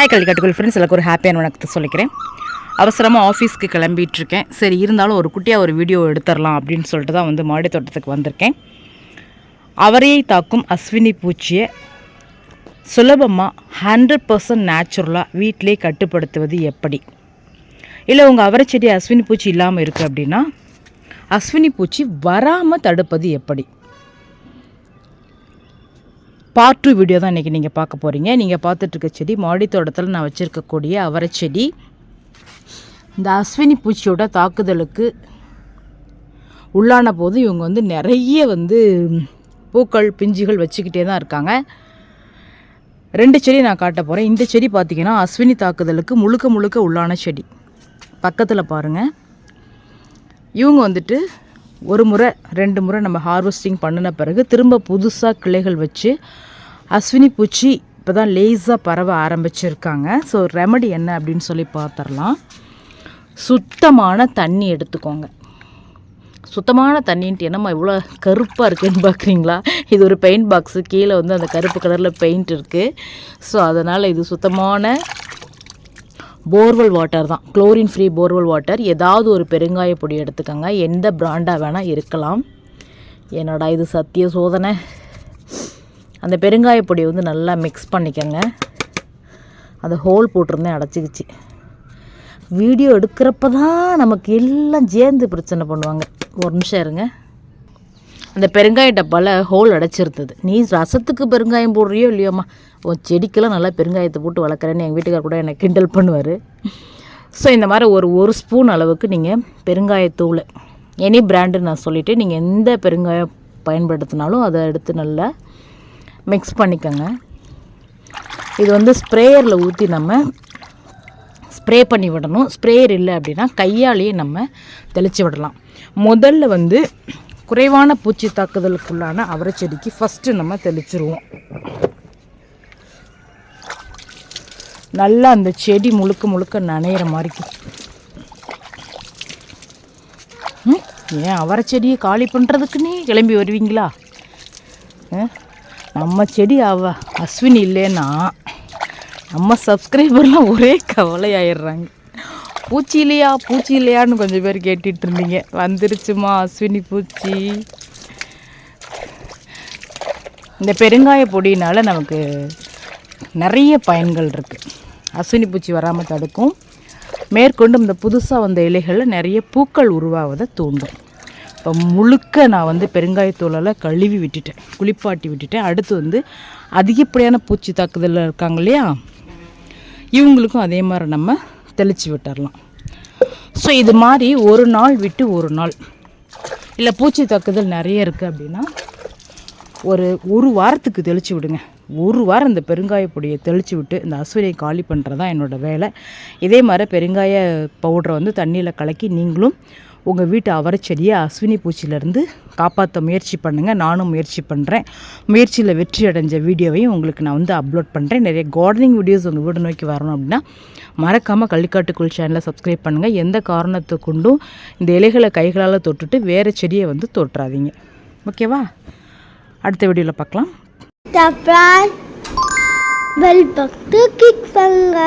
Hi கல்கட்டுக்குள் friends எல்லாருக்கும் ஒரு ஹாப்பியான வணக்கத்தை சொல்லிக்கிறேன். அவசரமாக ஆஃபீஸ்க்கு கிளம்பிட்டு இருக்கேன் சரி இருந்தாலும் ஒரு குட்டியாக ஒரு வீடியோ எடுத்துடலாம் அப்படின்னு சொல்லிட்டு தான் வந்து மாடி தோட்டத்துக்கு வந்திருக்கேன். அவரையை தாக்கும் அஸ்வினி பூச்சியை சுலபமாக ஹண்ட்ரட் பர்சன்ட் நேச்சுரலாக வீட்டிலே கட்டுப்படுத்துவது எப்படி? இல்லை உங்கள் அவரை செடி அஸ்வினி பூச்சி இல்லாமல் இருக்குது அப்படின்னா அஸ்வினி பூச்சி வராமல் தடுப்பது எப்படி? பார்ட் டூ வீடியோ தான் இன்றைக்கி நீங்கள் பார்க்க போகிறீங்க நீங்கள் பார்த்துட்ருக்க செடி மாடி தோட்டத்தில் நான் வச்சுருக்கக்கூடிய அவரை செடி. இந்த அஸ்வினி பூச்சியோட தாக்குதலுக்கு உள்ளான போது இவங்க வந்து நிறைய வந்து பூக்கள் பிஞ்சுகள் வச்சுக்கிட்டே தான் இருக்காங்க. ரெண்டு செடி நான் காட்ட போகிறேன் இந்த செடி பார்த்திங்கன்னா அஸ்வினி தாக்குதலுக்கு முழுக்க முழுக்க உள்ளான செடி. பக்கத்தில் பாருங்கள் இவங்க வந்துட்டு ஒரு முறை ரெண்டு முறை நம்ம ஹார்வெஸ்டிங் பண்ணின பிறகு திரும்ப புதுசாக கிளைகள் வச்சு அஸ்வினி பூச்சி இப்போ தான் லேஸாக பரவ ஆரம்பிச்சிருக்காங்க. ஸோ ரெமடி என்ன அப்படின்னு சொல்லி பார்த்துடலாம் சுத்தமான தண்ணி எடுத்துக்கோங்க. சுத்தமான தண்ணின்ட்டு என்னம்மா இவ்வளோ கருப்பாக இருக்குதுன்னு பார்க்குறீங்களா இது ஒரு பெயிண்ட் பாக்ஸு கீழே வந்து அந்த கருப்பு கலரில் பெயிண்ட் இருக்குது ஸோ அதனால் இது சுத்தமான போர்வெல் வாட்டர் தான். குளோரின் ஃப்ரீ போர்வெல் வாட்டர் ஏதாவது ஒரு பெருங்காய பொடி எடுத்துக்கோங்க. எந்த பிராண்டாக வேணால் இருக்கலாம். என்னடா இது சத்திய சோதனை. அந்த பெருங்காய பொடியை வந்து நல்லா மிக்ஸ் பண்ணிக்கோங்க. அந்த ஹோல் போட்டிருந்தேன் அடைச்சிக்கிச்சு. வீடியோ எடுக்கிறப்ப தான் நமக்கு எல்லாம் சேர்ந்து பிரச்சனை பண்ணுவாங்க. ஒரு நிமிஷம் இருங்க. அந்த பெருங்காய டப்பாவில் ஹோல் அடைச்சிருந்தது. நீ ரசத்துக்கு பெருங்காயம் போடுறியோ இல்லையோம்மா? உன் செடிக்கெல்லாம் நல்லா பெருங்காயத்தை போட்டு வளர்க்குறேன்னு எங்கள் வீட்டுக்கார் கூட என்னை கிண்டல் பண்ணுவார். ஸோ இந்த மாதிரி ஒரு ஒரு ஸ்பூன் அளவுக்கு நீங்கள் பெருங்காயத்தூள் எனி பிராண்டு நான் சொல்லிவிட்டு நீங்கள் எந்த பெருங்காயம் பயன்படுத்தினாலும் அதை எடுத்து நல்லா மிக்ஸ் பண்ணிக்கோங்க. இது வந்து ஸ்ப்ரேயரில் ஊற்றி நம்ம ஸ்ப்ரே பண்ணி விடணும். ஸ்ப்ரேயர் இல்லை அப்படின்னா கையாலேயே நம்ம தெளித்து விடலாம். முதல்ல வந்து குறைவான பூச்சி தாக்குதலுக்குள்ளான அவரை செடிக்கு ஃபஸ்ட்டு நம்ம தெளிச்சிருவோம். நல்லா அந்த செடி முழுக்க முழுக்க நனையிற மாதிரி ம், ஏன் அவரை செடியை காலி பண்ணுறதுக்குன்னே கிளம்பி வருவீங்களா? ஆ? நம்ம செடி அவ அஸ்வினி இல்லைன்னா நம்ம சப்ஸ்கிரைபர்லாம் ஒரே கவலையாயிடுறாங்க. பூச்சி இல்லையா பூச்சி இல்லையான்னு கொஞ்சம் பேர் கேட்டுட்டு இருந்தீங்க. வந்துருச்சுமா அஸ்வினி பூச்சி. இந்த பெருங்காய பொடியினால் நமக்கு நிறைய பயன்கள் இருக்குது அஸ்வினி பூச்சி வராமல் தடுக்கும். மேற்கொண்டு இந்த புதுசாக வந்த இலைகளில் நிறைய பூக்கள் உருவாவதை தூண்டும். இப்போ முழுக்க நான் வந்து பெருங்காயத்தூளெல்லாம் கழுவி விட்டுட்டேன். குளிப்பாட்டி விட்டுட்டேன். அடுத்து வந்து அதிகப்படியான பூச்சி தாக்குதலில் இருக்காங்க இல்லையா? இவங்களுக்கும் அதே மாதிரி நம்ம தெளித்து விட்டுறலாம். ஸோ இது மாதிரி ஒரு நாள் விட்டு ஒரு நாள். இல்லை பூச்சி தாக்குதல் நிறைய இருக்குது அப்படின்னா ஒரு ஒரு வாரத்துக்கு தெளித்து விடுங்க. ஒரு வாரம் இந்த பெருங்காய பொடியை தெளித்து விட்டு இந்த அஸ்வினியை காலி பண்ணுறது தான் என்னோடய வேலை. இதே மாதிரி பெருங்காய பவுடரை வந்து தண்ணியில் கலக்கி நீங்களும் உங்கள் வீட்டு அவரைச்செடியை அஸ்வினி பூச்சியிலேருந்து காப்பாற்ற முயற்சி பண்ணுங்கள் நானும் முயற்சி பண்ணுறேன் முயற்சியில் வெற்றி அடைஞ்ச வீடியோவையும் உங்களுக்கு நான் வந்து அப்லோட் பண்ணுறேன் நிறைய கார்டனிங் வீடியோஸ் உங்கள் வீடு நோக்கி வரணும் அப்படின்னா மறக்காமல் கள்ளிக்காட்டுக்குள் சேனலை சப்ஸ்கிரைப் பண்ணுங்கள் எந்த காரணத்தை கொண்டும் இந்த இலைகளை கைகளால் தொட்டுட்டு வேறு செடியை வந்து தொட்டுறாதீங்க ஓகேவா அடுத்த வீடியோவில் பார்க்கலாம். சப்ஸ்கிரைப் பெல் பக்கத்து கிளிக் பண்ணுங்க.